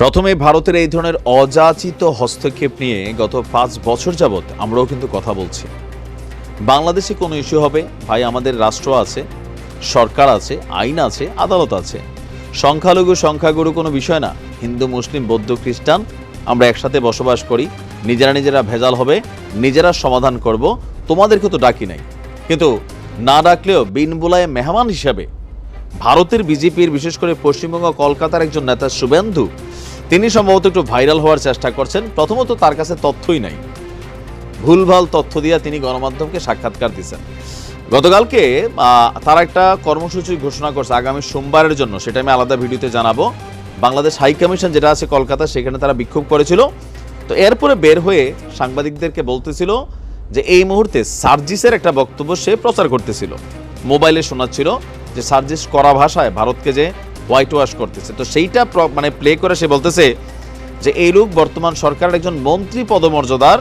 প্রথমে ভারতের এই ধরনের অযাচিত হস্তক্ষেপ নিয়ে গত পাঁচ বছর যাবৎ আমরাও কিন্তু কথা বলছি। বাংলাদেশে কোনো ইস্যু হবে? ভাই, আমাদের রাষ্ট্র আছে, সরকার আছে, আইন আছে, আদালত আছে। সংখ্যালঘু সংখ্যাগুরু কোনো বিষয় না। হিন্দু, মুসলিম, বৌদ্ধ, খ্রিস্টান আমরা একসাথে বসবাস করি। নিজেরা নিজেরা ভেজাল হবে, নিজেরা সমাধান করব। তোমাদেরকে তো ডাকি নাই। কিন্তু না ডাকলেও বিন বুলায় মেহমান হিসাবে ভারতের বিজেপির, বিশেষ করে পশ্চিমবঙ্গ কলকাতার একজন নেতা শুভেন্দু তিনি সম্ভবত একটু ভাইরাল হওয়ার চেষ্টা করছেন। প্রথমত তার কাছে তথ্যই নাই। ভুলভাল তথ্য দিয়ে তিনি গণমাধ্যমকে সাক্ষাৎকার দিচ্ছেন গতকালকে তারা একটা কর্মসূচি ঘোষণা করছে আগামী সোমবারের জন্য। সেটা আমি আলাদা ভিডিওতে জানাব। বাংলাদেশ হাই কমিশন যেটা আছে কলকাতা, সেখানে তারা বিক্ষোভ করেছিল। তো এরপরে বের হয়ে সাংবাদিকদেরকে বলতেছিল যে, এই মুহূর্তে সার্জিসের একটা বক্তব্য সে প্রচার করতেছিল। মোবাইলে শোনাচ্ছিল যে, সার্জিস করা ভাষায়, ভারতকে যে হোয়াইট ওয়াশ করতেছে। তো সেইটা মানে প্লে করে সে বলতেছে যে, এই লোক বর্তমান সরকারের একজন মন্ত্রী পদমর্যাদার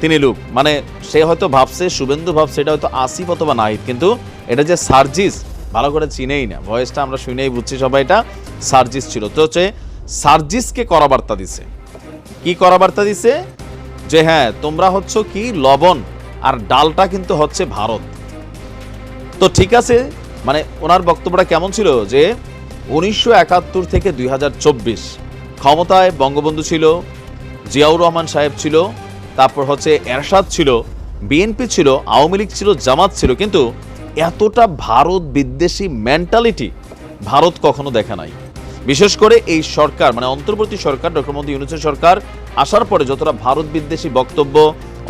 তিনি লোক। মানে সে হয়তো ভাবছে, শুভেন্দু ভাবছে, এটা হয়তো আসিফ অথবা নাহিদ। কিন্তু এটা যে সার্জিস, ভালো করে চিনেই না। ভয়েসটা আমরা শুনেই বুঝছি সবাই এটা সার্জিস ছিল। তো হচ্ছে সার্জিসকে করা বার্তা দিছে। কি করা বার্তা দিছে? যে হ্যাঁ তোমরা হচ্ছে কি লবণ আর ডালটা কিন্তু হচ্ছে ভারত। তো ঠিক আছে মানে ওনার বক্তব্যটা কেমন ছিল? যে উনিশশো একাত্তর থেকে দুই হাজার চব্বিশ। ক্ষমতায় বঙ্গবন্ধু ছিল, জিয়াউর রহমান সাহেব ছিল, তারপর হচ্ছে এরশাদ ছিল, বিএনপি ছিল, আওয়ামী লীগ ছিল, জামাত ছিল, কিন্তু এতটা ভারত বিদ্বেষী মেন্টালিটি ভারত কখনো দেখা নাই। বিশেষ করে এই সরকার মানে অন্তর্বর্তী সরকার, ডক্টর মোদী ইউনুসের সরকার, আসার পরে যতটা ভারত বিদ্বেষী বক্তব্য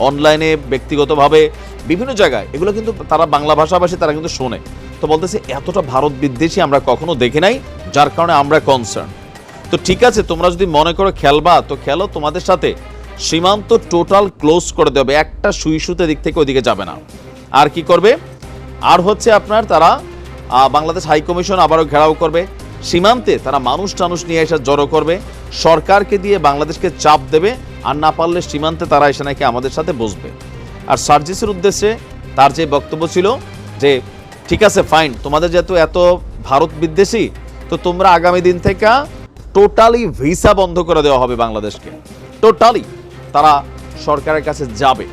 অনলাইনে ব্যক্তিগতভাবে বিভিন্ন জায়গায়, এগুলো কিন্তু তারা বাংলা ভাষাভাষী, তারা কিন্তু শোনে। তো বলতেছে, এতটা ভারত বিদ্বেষী আমরা কখনো দেখি নাই, যার কারণে আমরা কনসার্ন তো ঠিক আছে, তোমরা যদি মনে করো খেলবা, তো খেলো তোমাদের সাথে। সীমান্ত টোটাল ক্লোজ করে দেবে, একটা সুই সুতে দিক থেকে ওদিকে যাবে না। আর কি করবে? আর হচ্ছে আপনার তারা বাংলাদেশ হাই কমিশন আবারও ঘেরাও করবে। সীমান্তে তারা মানুষ টানুষ নিয়ে এসে জড়ো করবে। সরকারকে দিয়ে বাংলাদেশকে চাপ দেবে, আর না পারলে সীমান্তে তারা এসে নাকি আমাদের সাথে বসবে। আর সার্জিসের উদ্দেশ্যে তার যে বক্তব্য ছিল, যে ঠিক আছে ফাইন তোমাদের যেহেতু এত ভারত বিদ্বেষী, তো তোমরা আগামী দিন থেকে টোটালি ভিসা বন্ধ করে দেওয়া হবে বাংলাদেশকে। টোটালি তারা সরকারের কাছে যাবে।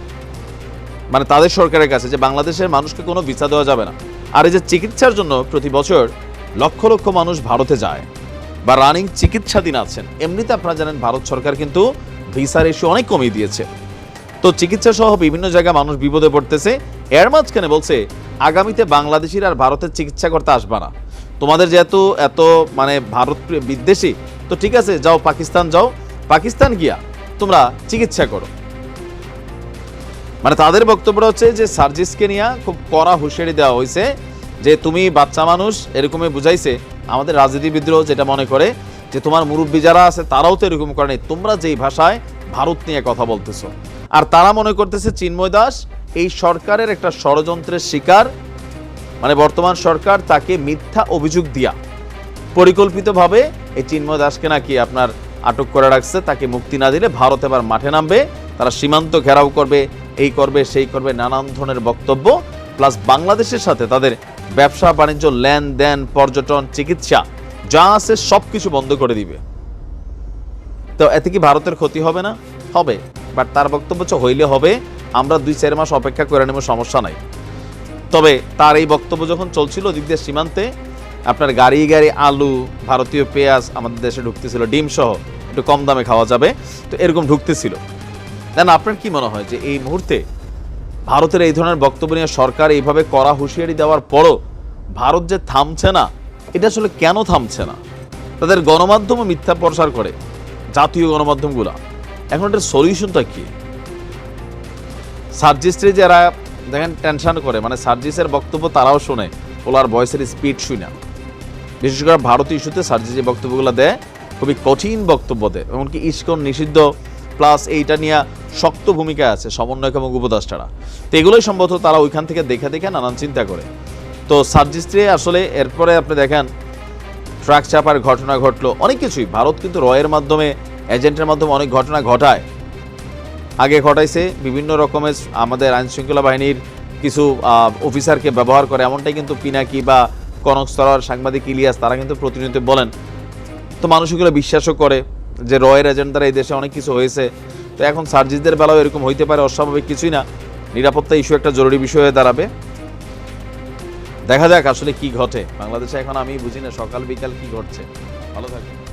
মানে তাদের সরকারের কাছে যে বাংলাদেশের মানুষকে কোনো ভিসা দেওয়া যাবে না। আর এই যে চিকিৎসার জন্য প্রতি বছর লক্ষ লক্ষ মানুষ ভারতে যায় বা রানিং চিকিৎসাধীন আছেন, এমনিতে আপনারা জানেন ভারত সরকার কিন্তু ভিসার ইস্যু অনেক কমিয়ে দিয়েছে। তো চিকিৎসা সহ বিভিন্ন জায়গায় মানুষ বিপদে পড়তেছে, এর মাঝখানে বলছে আগামীতে বাংলাদেশির আর ভারতের চিকিৎসা করতে আসবে না। তোমাদের যেহেতু এত মানে ভারত বিদ্বেষী, তো ঠিক আছে, যাও পাকিস্তান যাও। পাকিস্তান গিয়া তোমরা চিকিৎসা করো। মানে তাদের বক্তব্যটা হচ্ছে যে, সার্জিসকে নিয়ে খুব কড়া হুঁশিয়ারি দেওয়া হয়েছে যে, তুমি বাচ্চা মানুষ, এরকমই বুঝাইছে আমাদের রাজনীতিবিদরাও যেটা মনে করে যে, তোমার মুরব্বী যারা আছে তারাও তো এরকম করে নাই। তোমরা যেই ভাষায় ভারত নিয়ে কথা বলতেছো। আর তারা মনে করতেছে চিন্ময় দাস এই সরকারের একটা ষড়যন্ত্রের শিকার মানে বর্তমান সরকার তাকে মিথ্যা অভিযোগ দিয়া পরিকল্পিতভাবে এই চিন্ময় দাসকে নাকি আপনার আটক করে রাখছে, তাকে মুক্তি না দিলে ভারত এবার মাঠে নামবে, তারা সীমান্ত ঘেরাও করবে, এই করবে, সেই করবে, নানান ধরনের বক্তব্য, প্লাস বাংলাদেশের সাথে তাদের ব্যবসা, বাণিজ্য, লেনদেন, পর্যটন, চিকিৎসা, যা আছে সব কিছু বন্ধ করে দিবে। তো এতে কি ভারতের ক্ষতি হবে না? হবে বাট তার বক্তব্য হইলে হবে আমরা দুই চার মাস অপেক্ষা করে নেব, সমস্যা নাই। তবে তার এই বক্তব্য যখন চলছিল দিক দিয়ে সীমান্তে, আপনার গাড়ি গাড়ি আলু, ভারতীয় পেঁয়াজ আমাদের দেশে ঢুকতেছিল ডিম সহ একটু কম দামে খাওয়া যাবে, তো এরকম ঢুকতেছিল। দেন আপনার কি মনে হয় যে এই মুহূর্তে ভারতের এই ধরনের বক্তব্য নিয়ে সরকার এইভাবে কড়া হুঁশিয়ারি দেওয়ার পরও ভারত যে থামছে না, এটা আসলে কেন থামছে না? তাদের গণমাধ্যমও মিথ্যা প্রসার করে, জাতীয় গণমাধ্যমগুলা। এখন এটার সলিউশনটা কি? সার্জিস্ট্রি যারা দেখেন টেনশন করে মানে সার্জিসের বক্তব্য তারাও শোনে, ওলার ভয়েসের স্পিড শুই না। বিশেষ করে ভারতীয় ইস্যুতে সার্জিস যে বক্তব্যগুলো দেয়, খুবই কঠিন বক্তব্য দেয়, এমনকি ইস্কন নিষিদ্ধ, প্লাস এইটা নিয়ে শক্ত ভূমিকা আছে সমন্বয়ক এবং উপদেষ্টারা। তো এগুলোই সম্ভবত তারা ওইখান থেকে দেখে দেখে নানান চিন্তা করে। তো সার্জিস্ট্রি আসলে এরপরে আপনি দেখেন, ট্রাক চাপার ঘটনা ঘটলো, অনেক কিছুই। ভারত কিন্তু রয়ের মাধ্যমে, এজেন্টের মাধ্যমে অনেক ঘটনা ঘটায়। আগে ঘটাইছে। বিভিন্ন রকমের আমাদের আইন শৃঙ্খলা বাহিনীর কিছু অফিসারকে ব্যবহার করে। এমনটাই কিন্তু পিনাকি বা কনক স্তরার সাংবাদিক ইলিয়াস, তারা কিন্তু প্রতিনিয়ত বলেন। তো মানুষ এগুলো বিশ্বাসও করে যে রয়ের এজেন্ট দ্বারা এই দেশে অনেক কিছু হয়েছে। তো এখন সার্জিসদের বেলাও এরকম হইতে পারে, অস্বাভাবিক কিছুই না। নিরাপত্তা ইস্যু একটা জরুরি বিষয় হয়ে দাঁড়াবে। দেখা যাক আসলে কি ঘটে। বাংলাদেশে এখন আমি বুঝি না সকাল বিকাল কি ঘটছে। ভালো থাকবেন।